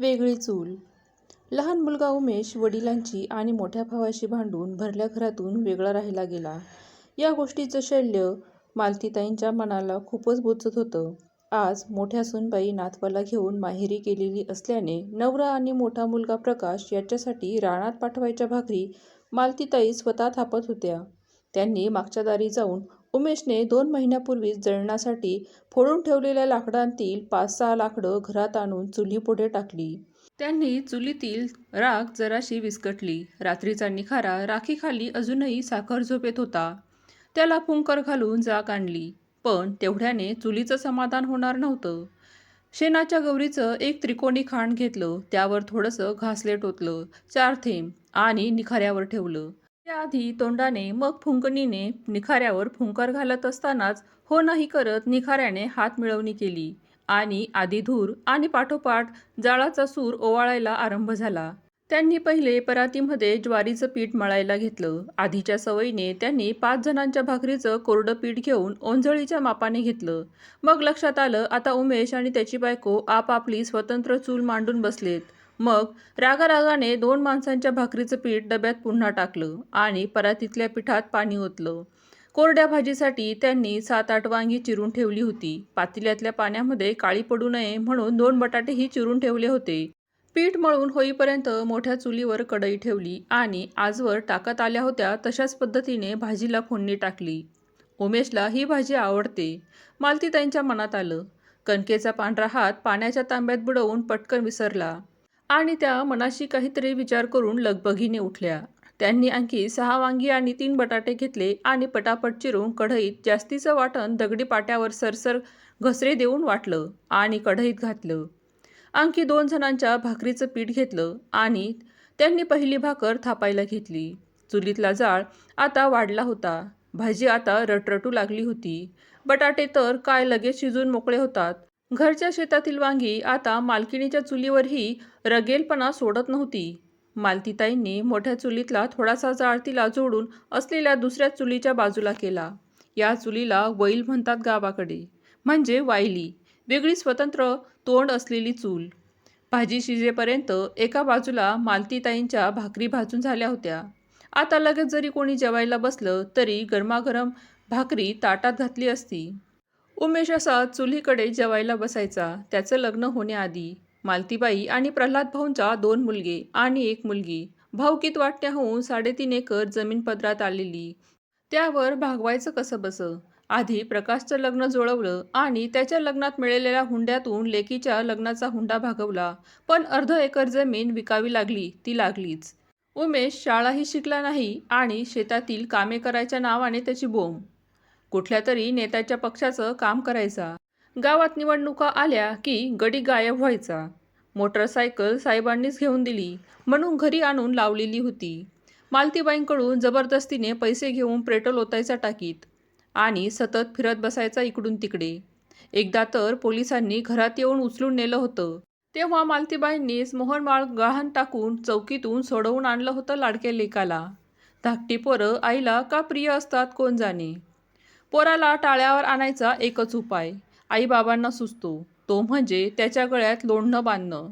वेगळी चूल. लहान मुलगा उमेश वडिलांची आणि मोठ्या भावाशी भांडून भरल्या घरातून वेगळा राहिला गेला. या गोष्टीचं शल्य मालतीताईंच्या मनाला खूपच बोचत होतं. आज मोठ्या सूनबाई नातवाला घेऊन माहेरी गेलेली असल्याने नवरा आणि मोठा मुलगा प्रकाश याच्यासाठी राणात पाठवायच्या भाकरी मालतीताई स्वतः थापत होत्या. त्यांनी मागच्या दारी जाऊन उमेशने दोन महिन्यापूर्वीच जळणासाठी फोडून ठेवलेल्या लाकडांतील पाच सहा लाकडं घरात आणून चुलीपुढे टाकली. त्यांनी चुलीतील राख जराशी विस्कटली. रात्रीचा निखारा राखीखाली अजूनही साखर झोपेत होता. त्याला फुंकर घालून जाग आणली. पण तेवढ्याने चुलीचं समाधान होणार नव्हतं. शेणाच्या गौरीचं एक त्रिकोणी खाण घेतलं. त्यावर थोडंसं घासले टोतलं चार थेंब आणि निखाऱ्यावर ठेवलं. त्याआधी तोंडाने मग फुंकणीने निखाऱ्यावर फुंकार घालत असतानाच हो नाही करत निखाऱ्याने हात मिळवणी केली. आणि आधी धूर आणि पाठोपाठ जाळाचा सूर ओवाळायला आरंभ झाला. त्यांनी पहिले परातीमध्ये ज्वारीचं पीठ मळायला घेतलं. आधीच्या सवयीने त्यांनी पाच जणांच्या भाकरीचं कोरडं पीठ घेऊन ओंजळीच्या मापाने घेतलं. मग लक्षात आलं आता उमेश आणि त्याची बायको आपापली स्वतंत्र चूल मांडून बसलेत. मग रागारागाने दोन माणसांच्या भाकरीचं पीठ डब्यात पुन्हा टाकलं आणि परातीतल्या पिठात पाणी ओतलं. कोरड्या भाजीसाठी त्यांनी सात आठ वांगी चिरून ठेवली होती. पातेल्यातल्या पाण्यामध्ये काळी पडू नये म्हणून दोन बटाटेही चिरून ठेवले होते. पीठ मळून होईपर्यंत मोठ्या चुलीवर कढई ठेवली आणि आजवर टाकत आल्या होत्या तशाच पद्धतीने भाजीला फोडणी टाकली. उमेशला ही भाजी आवडते. मालतीताईंच्या मनात आलं. कणकेचा पांढरा हात पाण्याच्या तांब्यात बुडवून पटकन विसरला. आणि त्या मनाशी काहीतरी विचार करून लगबगीने उठल्या. त्यांनी आणखी सहा वांगी आणि तीन बटाटे घेतले आणि पटापट चिरून कढईत जास्तीचं वाटण दगडी पाट्यावर सरसर घसरे देऊन वाटलं आणि कढईत घातलं. आणखी दोन जणांच्या भाकरीचं पीठ घेतलं आणि त्यांनी पहिली भाकर थापायला घेतली. चुलीतला जाळ आता वाढला होता. भाजी आता रटरटू लागली होती. बटाटे तर काय लगेच शिजून मोकळे होतात. घरच्या शेतातील वांगी आता मालकिणीच्या चुलीवरही रगेलपणा सोडत नव्हती. मालतीताईंनी मोठ्या चुलीतला थोडासा जाळ तिला जोडून असलेल्या दुसऱ्या चुलीच्या बाजूला केला. या चुलीला वैल म्हणतात गावाकडे. म्हणजे वायली. वेगळी स्वतंत्र तोंड असलेली चूल. भाजी शिजेपर्यंत एका बाजूला मालतीताईंच्या भाकरी भाजून झाल्या होत्या. आता लगेच जरी कोणी जेवायला बसलं तरी गरमागरम भाकरी ताटात घातली असती. उमेश असा चुलीकडे जेवायला बसायचा. त्याचं लग्न होण्याआधी मालतीबाई आणि प्रल्हाद भाऊंचा दोन मुलगे आणि एक मुलगी. भाऊकीत वाटण्या होऊन साडेतीन एकर जमीन पदरात आलेली. त्यावर भागवायचं कसं बसं? आधी प्रकाशचं लग्न जुळवलं आणि त्याच्या लग्नात मिळालेल्या हुंड्यातून लेकीच्या लग्नाचा हुंडा भागवला. पण अर्ध एकर जमीन विकावी लागली ती लागलीच. उमेश शाळाही शिकला नाही आणि शेतातील कामे करायच्या नावाने त्याची बोंब कुठल्या तरी नेत्याच्या पक्षाचं काम करायचा. गावात निवडणुका आल्या की गडी गायब व्हायचा. मोटरसायकल साहेबांनीच घेऊन दिली म्हणून घरी आणून लावलेली होती. मालतीबाईंकडून जबरदस्तीने पैसे घेऊन पेट्रोल ओतायचा टाकीत आणि सतत फिरत बसायचा इकडून तिकडे. एकदा तर पोलिसांनी घरात येऊन उचलून नेलं होतं. तेव्हा मालतीबाईंनीच मोहनमाळ गहाण टाकून चौकीतून सोडवून आणलं होतं लाडक्या लेकाला. धाकटी पोरं आईला का प्रिय असतात कोण जाणे? पोराला टाळ्यावर आणायचा एकच उपाय. आईबाबांना सुचतो तो म्हणजे त्याच्या गळ्यात लोणणं बांधणं.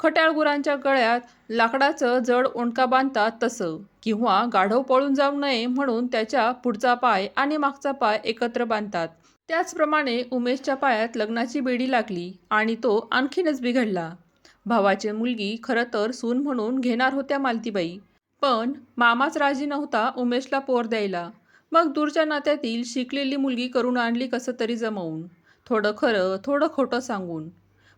खट्याळ गुरांच्या गळ्यात लाकडाचं जड ओंडका बांधतात तसं किंवा गाढव पळून जाऊ नये म्हणून त्याच्या पुढचा पाय आणि मागचा पाय एकत्र बांधतात. त्याचप्रमाणे उमेशच्या पायात लग्नाची बेडी लागली आणि तो आणखीनच बिघडला. भावाची मुलगी खरं तर सून म्हणून घेणार होत्या मालतीबाई पण मामाच राजी नव्हता उमेशला पोर द्यायला. मग दूरच्या नात्यातील शिकलेली मुलगी करून आणली कसं तरी जमवून. थोडं खरं थोडं खोटं सांगून.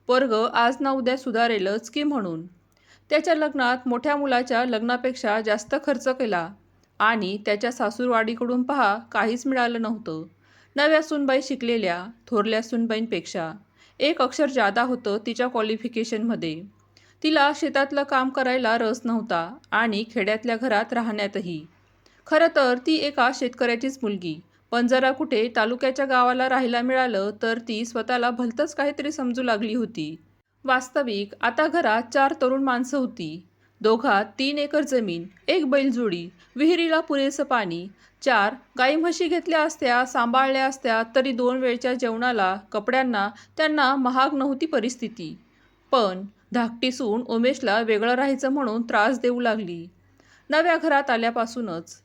पोरग आज ना उद्या सुधारेलच की म्हणून? त्याच्या लग्नात मोठ्या मुलाच्या लग्नापेक्षा जास्त खर्च केला. आणि त्याच्या सासूरवाडीकडून पहा काहीच मिळालं नव्हतं. नव्या सुनबाई शिकलेल्या थोरल्या सुनबाईंपेक्षा. एक अक्षर जादा होतं तिच्या क्वालिफिकेशनमध्ये तिला शेतातलं काम करायला रस नव्हता आणि खेड्यातल्या घरात राहण्यातही. खरं तर ती एका शेतकऱ्याचीच मुलगी. पण जरा कुठे तालुक्याच्या गावाला राहायला मिळालं तर ती स्वतःला भलतंच काहीतरी समजू लागली होती. वास्तविक आता घरात चार तरुण माणसं होती. दोघात तीन एकर जमीन एक बैलजोडी विहिरीला पुरेसं पाणी चार गाई म्हशी घेतल्या असत्या सांभाळल्या असत्या तरी दोन वेळच्या जेवणाला कपड्यांना त्यांना महाग नव्हती परिस्थिती. पण धाकटी सून उमेशला वेगळं राहायचं म्हणून त्रास देऊ लागली. नव्या घरात आल्यापासूनच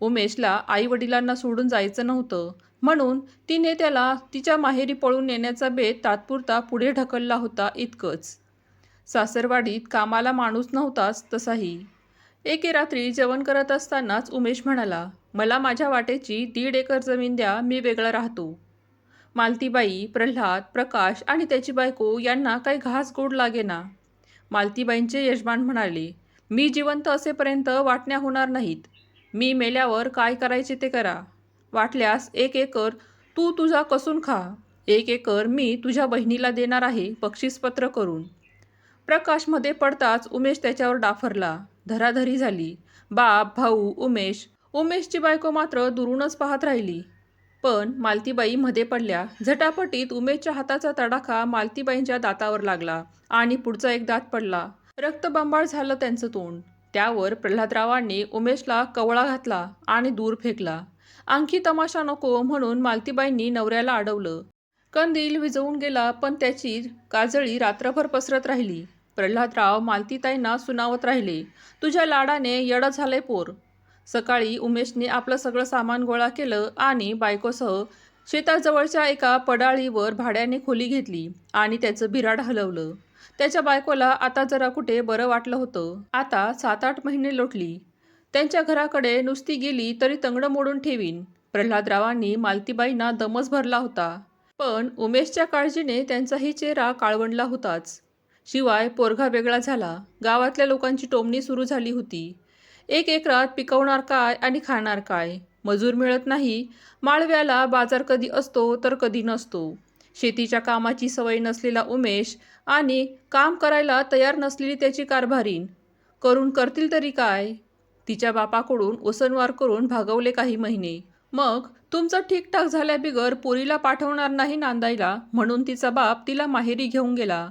उमेशला आई वडिलांना सोडून जायचं नव्हतं. म्हणून तिने त्याला तिच्या माहेरी पळून नेण्याचा बेत तात्पुरता पुढे ढकलला होता इतकंच. सासरवाडीत कामाला माणूस नव्हताच तसाही. एके रात्री जेवण करत असतानाच उमेश म्हणाला मला माझ्या वाटेची दीड एकर जमीन द्या मी वेगळा राहतो. मालतीबाई प्रल्हाद प्रकाश आणि त्याची बायको यांना काही घास गोड लागेना. मालतीबाईंचे यजमान म्हणाले मी जिवंत असेपर्यंत वाटण्या होणार नाहीत. मी मेल्यावर काय करायचे ते करा. वाटल्यास एक एकर तू तुझा कसून खा. एक एकर मी तुझ्या बहिणीला देणार आहे बक्षीसपत्र करून. प्रकाशमध्ये पडताच उमेश त्याच्यावर डाफरला. धराधरी झाली. बाप भाऊ उमेश. उमेशची बायको मात्र दुरूनच पाहत राहिली. पण मालतीबाई मध्ये पडल्या. झटापटीत उमेशच्या हाताचा तडाखा मालतीबाईंच्या दातावर लागला आणि पुढचा एक दात पडला. रक्तबंबाळ झालं त्यांचं तोंड. त्यावर प्रल्हादरावांनी उमेशला कवळा घातला आणि दूर फेकला. आणखी तमाशा नको म्हणून मालतीबाईंनी नवऱ्याला अडवलं. कंदील विझवून गेला पण त्याची काजळी रात्रभर पसरत राहिली. प्रल्हादराव मालतीताईंना सुनावत राहिले. तुझ्या लाडाने येडं झालंय पोर. सकाळी उमेशने आपलं सगळं सामान गोळा केलं आणि बायकोसह शेताजवळच्या एका पडाळीवर भाड्याने खोली घेतली आणि त्याचं बिराड हलवलं. त्याच्या बायकोला आता जरा कुठे बरं वाटलं होतं. आता सात आठ महिने लोटली. त्यांच्या घराकडे नुसती गेली तरी तंगडं मोडून ठेवीन. प्रल्हादरावांनी मालतीबाईंना दमच भरला होता. पण उमेशच्या काळजीने त्यांचाही चेहरा काळवंडला होताच. शिवाय पोरगा वेगळा झाला. गावातल्या लोकांची टोमणी सुरू झाली होती. एक एकरात पिकवणार काय आणि खाणार काय? मजूर मिळत नाही. माळव्याला बाजार कधी असतो तर कधी नसतो. शेतीच्या कामाची सवय नसलेला उमेश आणि काम करायला तयार नसलेली त्याची कारभारीन करून करतील तरी काय? तिच्या बापाकडून उसनवार करून भागवले काही महिने. मग तुमचं ठीकठाक झाल्याबिगर पोरीला पाठवणार नाही नांदायला म्हणून तिचा बाप तिला माहेरी घेऊन गेला.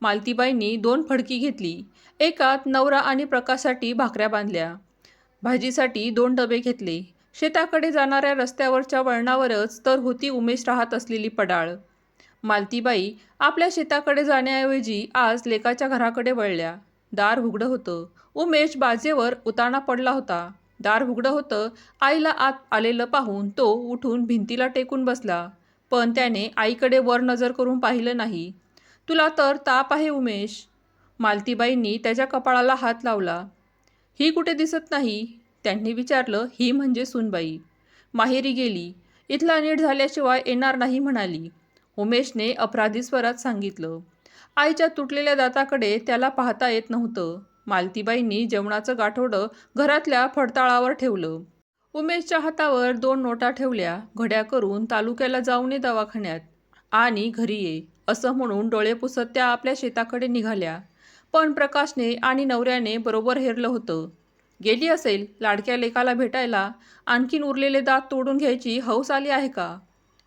मालतीबाईंनी दोन फडकी घेतली. एकात नवरा आणि प्रकाशसाठी भाकऱ्या बांधल्या. भाजीसाठी दोन डबे घेतले. शेताकडे जाणाऱ्या रस्त्यावरच्या वळणावरच तर होती उमेश राहत असलेली पडाळ. मालतीबाई आपल्या शेताकडे जाण्याऐवजी आज लेकाच्या घराकडे वळल्या. दार उघडं होतं. उमेश बाजेवर उताना पडला होता. दार उघडं होतं. आईला आत आलेलं पाहून तो उठून भिंतीला टेकून बसला. पण त्याने आईकडे वर नजर करून पाहिलं नाही. तुला तर ताप आहे उमेश. मालतीबाईंनी त्याच्या कपाळाला हात लावला. ही कुठे दिसत नाही? त्यांनी विचारलं. ही म्हणजे सुनबाई. माहेरी गेली. इथला नीट झाल्याशिवाय येणार नाही म्हणाली. उमेशने अपराधी स्वरात सांगितलं. आईच्या तुटलेल्या दाताकडे त्याला पाहता येत नव्हतं. मालतीबाईंनी जेवणाचं गाठोडं घरातल्या फडताळावर ठेवलं. उमेशच्या हातावर दोन नोटा ठेवल्या घड्या करून तालुक्याला जाऊन ये दवाखान्यात आणि घरी ये असं म्हणून डोळे पुसत त्या आपल्या शेताकडे निघाल्या. पण प्रकाशने आणि नवऱ्याने बरोबर हेरलं होतं. गेली असेल लाडक्या लेकाला भेटायला आणखीन उरलेले दात तोडून घ्यायची हौस आली आहे का?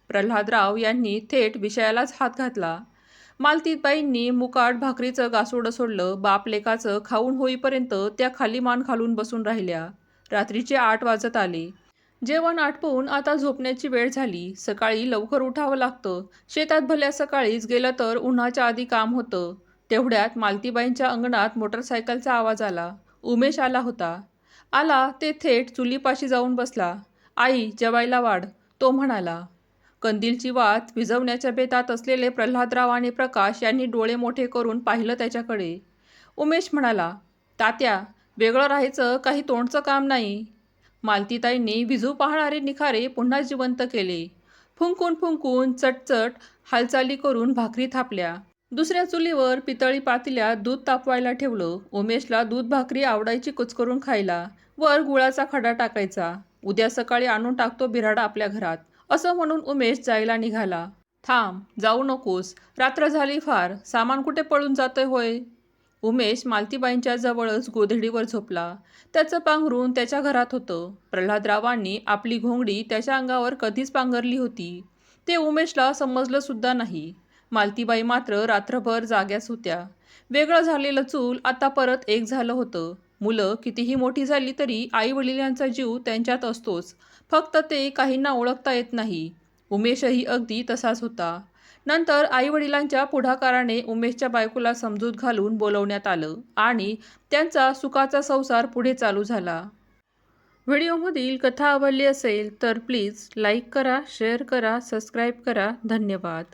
प्रल्हादराव यांनी थेट विषयालाच हात घातला. मालतीबाईंनी मुकाट भाकरीचं गासोडं सोडलं बाप लेकाचं खाऊन होईपर्यंत त्या खाली मान खालून बसून राहिल्या. रात्रीचे आठ वाजत आले. जेवण आटपून आता झोपण्याची वेळ झाली. सकाळी लवकर उठावं लागतं. शेतात भल्या सकाळीच गेलं तर उन्हाच्या आधी काम होतं. तेवढ्यात मालतीबाईंच्या अंगणात मोटरसायकलचा आवाज आला. उमेश आला होता. आला ते थेट चुलीपाशी जाऊन बसला. आई जेवायला वाढ तो म्हणाला. कंदीलची वात विझवण्याच्या बेतात असलेले प्रल्हादराव आणि प्रकाश यांनी डोळे मोठे करून पाहिलं त्याच्याकडे. उमेश म्हणाला तात्या वेगळं राहायचं काही तोंडचं काम नाही. मालतीताईंनी विझू पाहणारे निखारे पुन्हा जिवंत केले. फुंकून फुंकून चटचट हालचाली करून भाकरी थापल्या. दुसऱ्या चुलीवर पितळी पातेल्यात दूध तापवायला ठेवलं. उमेशला दूध भाकरी आवडायची कुचकरून खायला. वर गुळाचा खडा टाकायचा. उद्या सकाळी आणून टाकतो बिराडा आपल्या घरात. असं म्हणून उमेश जायला निघाला. थांब जाऊ नकोस. रात्र झाली फार. सामान कुठे पळून जातंय होय? उमेश मालतीबाईंच्या जवळच गोधडीवर झोपला. त्याचं पांघरून त्याच्या घरात होतं. प्रल्हादरावांनी आपली घोंगडी त्याच्या अंगावर कधीच पांघरली होती. ते उमेशला समजलं सुद्धा नाही. मालतीबाई मात्र रात्रभर जाग्याच होत्या. वेगळं झालेलं चूल आता परत एक झालं होतं. मुलं कितीही मोठी झाली तरी आई वडिलांचा जीव त्यांच्यात असतोच. फक्त ते काहींना ओळखता येत नाही. उमेशही अगदी तसाच होता. नंतर आईवडिलांच्या पुढाकाराने उमेशच्या बायकोला समजूत घालून बोलवण्यात आलं आणि त्यांचा सुखाचा संसार पुढे चालू झाला. व्हिडिओमधील कथा आवडली असेल तर प्लीज लाईक करा शेअर करा सबस्क्राईब करा. धन्यवाद.